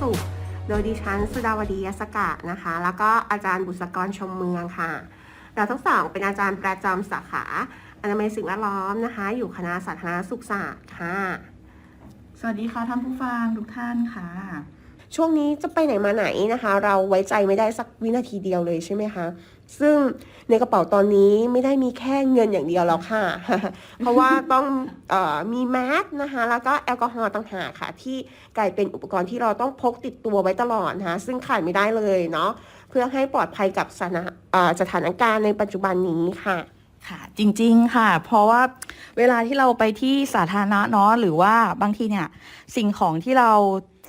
สุข โดยดิฉันสุดาวดียสกะนะคะ แล้วก็อาจารย์บุษกรชมเมืองค่ะ เราทั้งสองเป็นอาจารย์ประจำสาขาอนามัยสิ่งแวดล้อมนะคะ อยู่คณะสาธารณสุขศาสตร์ค่ะ สวัสดีค่ะท่านผู้ฟังทุกท่านค่ะ ช่วงนี้จะไปไหนมาไหนนะคะ เราไว้ใจไม่ได้สักวินาทีเดียวเลยใช่ไหมคะ ซึ่งในกระเป๋าตอนนี้ไม่ได้มีแค่เงินอย่างเดียวแล้วค่ะ เพราะว่าต้องออมีแมสนะคะ แล้วก็แอลกอฮอล์ต่างหากค่ะ ที่กลายเป็นอุปกรณ์ที่เราต้องพกติดตัวไว้ตลอดนะคะซึ่งขาดไม่ได้เลยเนาะเพื่อให้ปลอดภัยกับสถานสถานการณ์ในปัจจุบันนี้ค่ะค่ะจริงๆค่ะ เพราะว่าเวลาที่เราไปที่สาธารณะเนาะหรือว่าบางทีเนี่ยสิ่งของที่เรา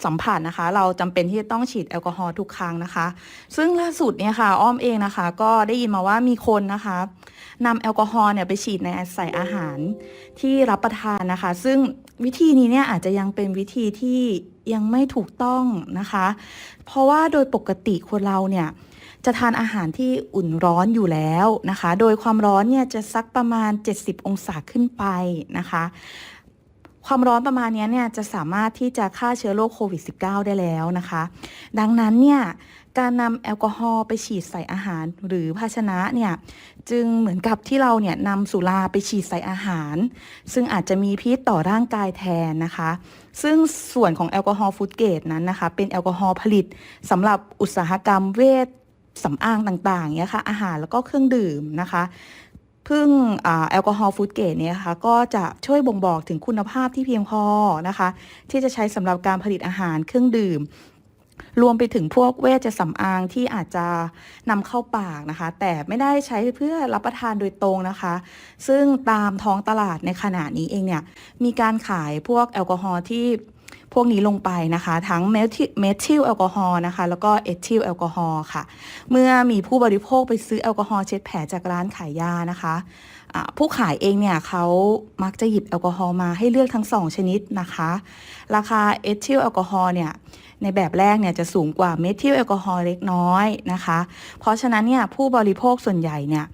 สัมผัสนะคะ เราจำเป็นที่จะต้องฉีดแอลกอฮอล์ทุกครั้งนะคะ ซึ่งล่าสุดเนี่ยค่ะ อ้อมเองนะคะ ก็ได้ยินมาว่ามีคนนะคะนำแอลกอฮอล์เนี่ยไปฉีดในใส่อาหารที่รับประทานนะคะ ซึ่งวิธีนี้เนี่ยอาจจะยังเป็นวิธีที่ยังไม่ถูกต้องนะคะ เพราะว่าโดยปกติคนเราเนี่ยจะทานอาหารที่อุ่นร้อนอยู่แล้วนะคะ โดยความร้อนเนี่ยจะสักประมาณ 70 องศาขึ้นไปนะคะ ความร้อนประมาณนี้เนี่ยจะสามารถที่จะฆ่าเชื้อโรคโควิด -19 ได้แล้วนะคะ ดังนั้นเนี่ยการนำแอลกอฮอล์ไปฉีดใส่อาหาร หรือภาชนะเนี่ยจึงเหมือนกับที่เราเนี่ยนำสุราไปฉีดใส่อาหาร ซึ่งอาจจะมีพิษต่อร่างกายแทนนะคะ ซึ่งส่วนของแอลกอฮอล์ฟูดเกรดนั้นนะคะ เป็นแอลกอฮอล์ผลิตสำหรับอุตสาหกรรมเวชสำอางต่างๆเนี่ยค่ะอาหารแล้วก็เครื่องดื่มนะคะ พึ่งอแอลกอฮอล์ฟู้ดเกรดเนี่ยค่ะก็จะช่วยบ่งบอกถึงคุณภาพที่เพียงพอนะคะ ที่จะใช้สำหรับการผลิตอาหารเครื่องดื่ม รวมไปถึงพวกเวชสำอางที่อาจจะนำเข้าปากนะคะ แต่ไม่ได้ใช้เพื่อรับประทานโดยตรงนะคะ ซึ่งตามท้องตลาดในขณะนี้เองเนี่ยมีการขายพวกแอลกอฮอล์ที่ พวกนี้ลงไปนะคะ ทั้งเมทิเมทิลแอลกอฮอล์นะคะ แล้วก็เอทิลแอลกอฮอล์ค่ะ เมื่อมีผู้บริโภคไปซื้อแอลกอฮอล์เช็ดแผลจากร้านขายยานะคะผู้ขายเองเนี่ยเขามักจะหยิบแอลกอฮอล์มาให้เลือกทั้งสองชนิดนะคะ ราคาเอทิลแอลกอฮอล์เนี่ย ในแบบแรกเนี่ยจะสูงกว่าเมทิลแอลกอฮอล์เล็กน้อยนะคะ เพราะฉะนั้นเนี่ยผู้บริโภคส่วนใหญ่เนี่ย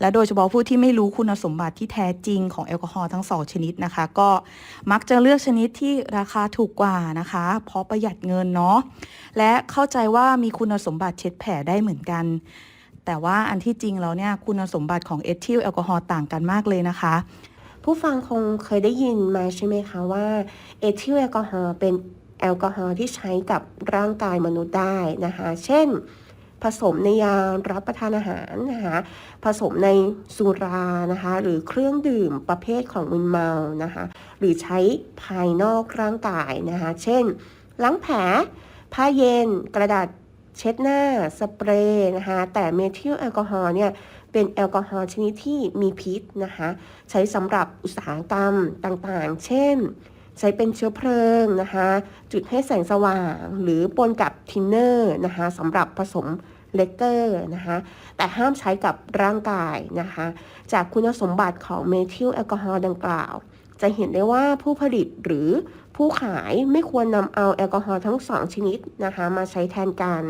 และโดยเฉพาะผู้ที่ไม่รู้คุณสมบัติที่แท้จริงของแอลกอฮอล์ทั้งสองชนิดนะคะ ก็มักจะเลือกชนิดที่ราคาถูกกว่านะคะ เพราะประหยัดเงินเนาะและเข้าใจว่ามีคุณสมบัติเช็ดแผลได้เหมือนกัน แต่ว่าอันที่จริงแล้วเนี่ยคุณสมบัติของเอทิลแอลกอฮอล์ต่างกันมากเลยนะคะผู้ฟังคงเคยได้ยินมาใช่ไหมคะว่าเอทิลแอลกอฮอล์เป็น แอลกอฮอล์ที่ใช้กับร่างกายมนุษย์ได้นะคะ เช่น ผสมในยารับประทานอาหารนะคะ ผสมในสุรานะคะ หรือเครื่องดื่มประเภทของมึนเมานะคะ หรือใช้ภายนอกร่างกายนะคะ เช่น ล้างแผล ผ้าเย็น กระดาษเช็ดหน้า สเปรย์นะคะ แต่เมทิลแอลกอฮอล์เนี่ยเป็นแอลกอฮอล์ชนิดที่มีพิษนะคะ ใช้สำหรับอุตสาหกรรมต่างๆ เช่น ใช้เป็นเชื้อเพลิงนะคะ จุดให้แสงสว่าง หรือปนกับทินเนอร์นะคะสำหรับผสมเลกเกอร์นะคะ แต่ห้ามใช้กับร่างกายนะคะ จากคุณสมบัติของเมทิลแอลกอฮอล์ดังกล่าว จะเห็นได้ว่าผู้ผลิตหรือผู้ขายไม่ควรนำเอาแอลกอฮอล์ทั้งสองชนิดนะคะ มาใช้แทนกัน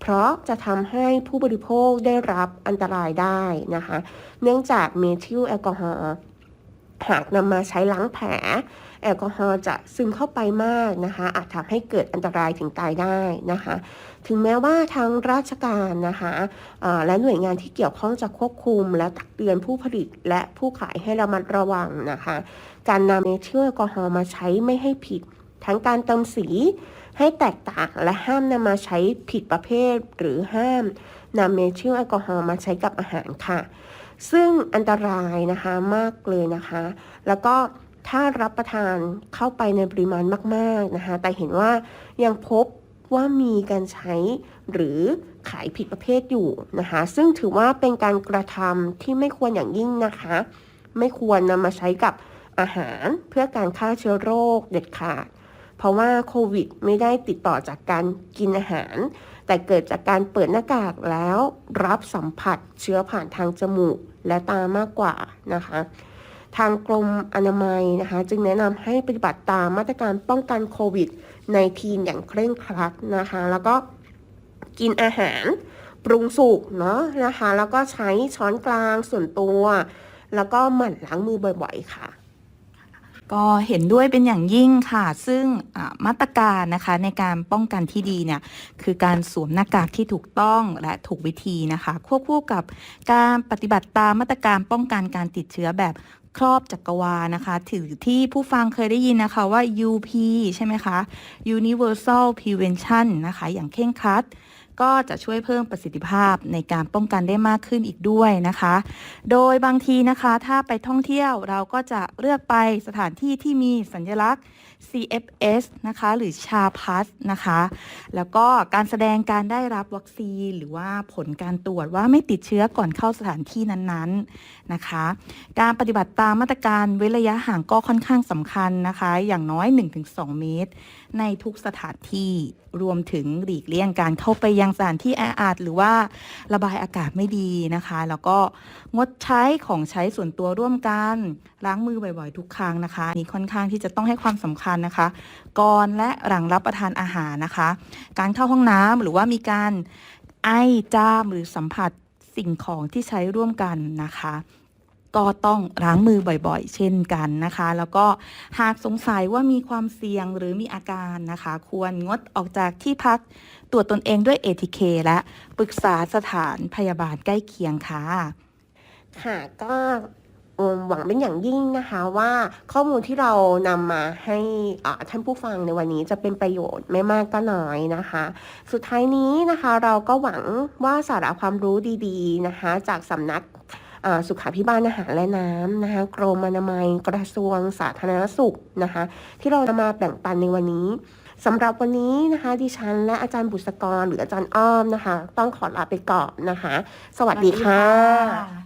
เพราะจะทำให้ผู้บริโภคได้รับอันตรายได้นะคะ เนื่องจากเมทิลแอลกอฮอล์ หากนำมาใช้ล้างแผล แอลกอฮอล์จะซึมเข้าไปมากนะคะ อาจทำให้เกิดอันตรายถึงตายได้นะคะ ถึงแม้ว่าทางราชการนะคะและหน่วยงานที่เกี่ยวข้องจะควบคุม และตักเตือนผู้ผลิตและผู้ขายให้ระมัดระวังนะคะ การนำเมทิลแอลกอฮอล์มาใช้ไม่ให้ผิด ทั้งการเติมสีให้แตกต่างและห้ามนำมาใช้ผิดประเภท หรือห้ามนำเมทิลแอลกอฮอล์มาใช้กับอาหารค่ะ ซึ่งอันตรายนะคะมากเลยนะคะ แล้วก็ถ้ารับประทานเข้าไปในปริมาณมาก ๆนะคะ แต่เห็นว่ายังพบว่ามีการใช้หรือขายผิดประเภทอยู่นะคะ ซึ่งถือว่าเป็นการกระทำที่ไม่ควรอย่างยิ่งนะคะ ไม่ควรนำมาใช้กับอาหารเพื่อการฆ่าเชื้อโรคเด็ดขาด เพราะว่าโควิดไม่ได้ติดต่อจากการกินอาหารแต่เกิดจากการเปิดหน้ากากแล้วรับสัมผัสเชื้อผ่านทางจมูกและตามากกว่านะคะ ทางกรมอนามัยนะคะ จึงแนะนำให้ปฏิบัติตามมาตรการป้องกันโควิดในทีนอย่างเคร่งครัดนะคะ แล้วก็กินอาหารปรุงสุกเนาะนะคะ แล้วก็ใช้ช้อนกลางส่วนตัว แล้วก็หมั่นล้างมือบ่อยๆค่ะ ก็เห็นด้วยเป็นอย่างยิ่งค่ะ ซึ่งมาตรการนะคะในการป้องกันที่ดีเนี่ยคือการสวมหน้ากากที่ถูกต้องและถูกวิธีนะคะควบคู่กับการปฏิบัติตามมาตรการป้องกันการติดเชื้อแบบครอบจักรวาลนะคะ ถือที่ผู้ฟังเคยได้ยินนะคะว่า UP ใช่ไหมคะ Universal Prevention นะคะ อย่างเคร่งครัด ก็จะช่วยเพิ่มประสิทธิภาพในการป้องกันได้มากขึ้นอีกด้วยนะคะ โดยบางทีนะคะถ้าไปท่องเที่ยวเราก็จะเลือกไปสถานที่ที่มีสัญลักษณ์ CFS นะคะหรือชาพัสนะคะ แล้วก็การแสดงการได้รับวัคซีน หรือว่าผลการตรวจว่าไม่ติดเชื้อก่อนเข้าสถานที่นั้นๆนะคะ การปฏิบัติตามมาตรการเว้นระยะห่างก็ค่อนข้างสำคัญนะคะ อย่างน้อย 1-2 เมตร ในทุกสถานที่รวมถึงหลีกเลี่ยงการเข้าไปยังสถานที่แออัดหรือว่าระบายอากาศไม่ดีนะคะ แล้วก็งดใช้ของใช้ส่วนตัวร่วมกันล้างมือบ่อยๆ ทุกครั้งนะคะนี่ค่อนข้างที่จะต้องให้ความสำคัญนะคะ ก่อนและหลังรับประทานอาหารนะคะ การเข้าห้องน้ำหรือว่ามีการไอจามหรือสัมผัสสิ่งของที่ใช้ร่วมกันนะคะ ก็ต้องล้างมือบ่อยๆ เช่นกันนะคะ แล้วก็หากสงสัยว่ามีความเสี่ยงหรือมีอาการนะคะ ควรงดออกจากที่พักตรวจตนเองด้วย ATK และปรึกษาสถานพยาบาลใกล้เคียงค่ะ ค่ะก็หวังเป็นอย่างยิ่งนะคะว่าข้อมูลที่เรานำมาให้ท่านผู้ฟังในวันนี้จะเป็นประโยชน์ไม่มากก็น้อยนะคะ สุดท้ายนี้นะคะเราก็หวังว่าสาระความรู้ดีๆนะคะ จากสำนัก สุขาพิบาลอาหารและน้ำนะคะกรมอนามัยกระทรวงสาธารณสุขนะคะที่เราจะมาแบ่งปันในวันนี้สำหรับวันนี้นะคะ ดิฉันและอาจารย์บุษกรหรืออาจารย์อ้อมนะคะ ต้องขอลาไปก่อนนะคะ สวัสดีค่ะ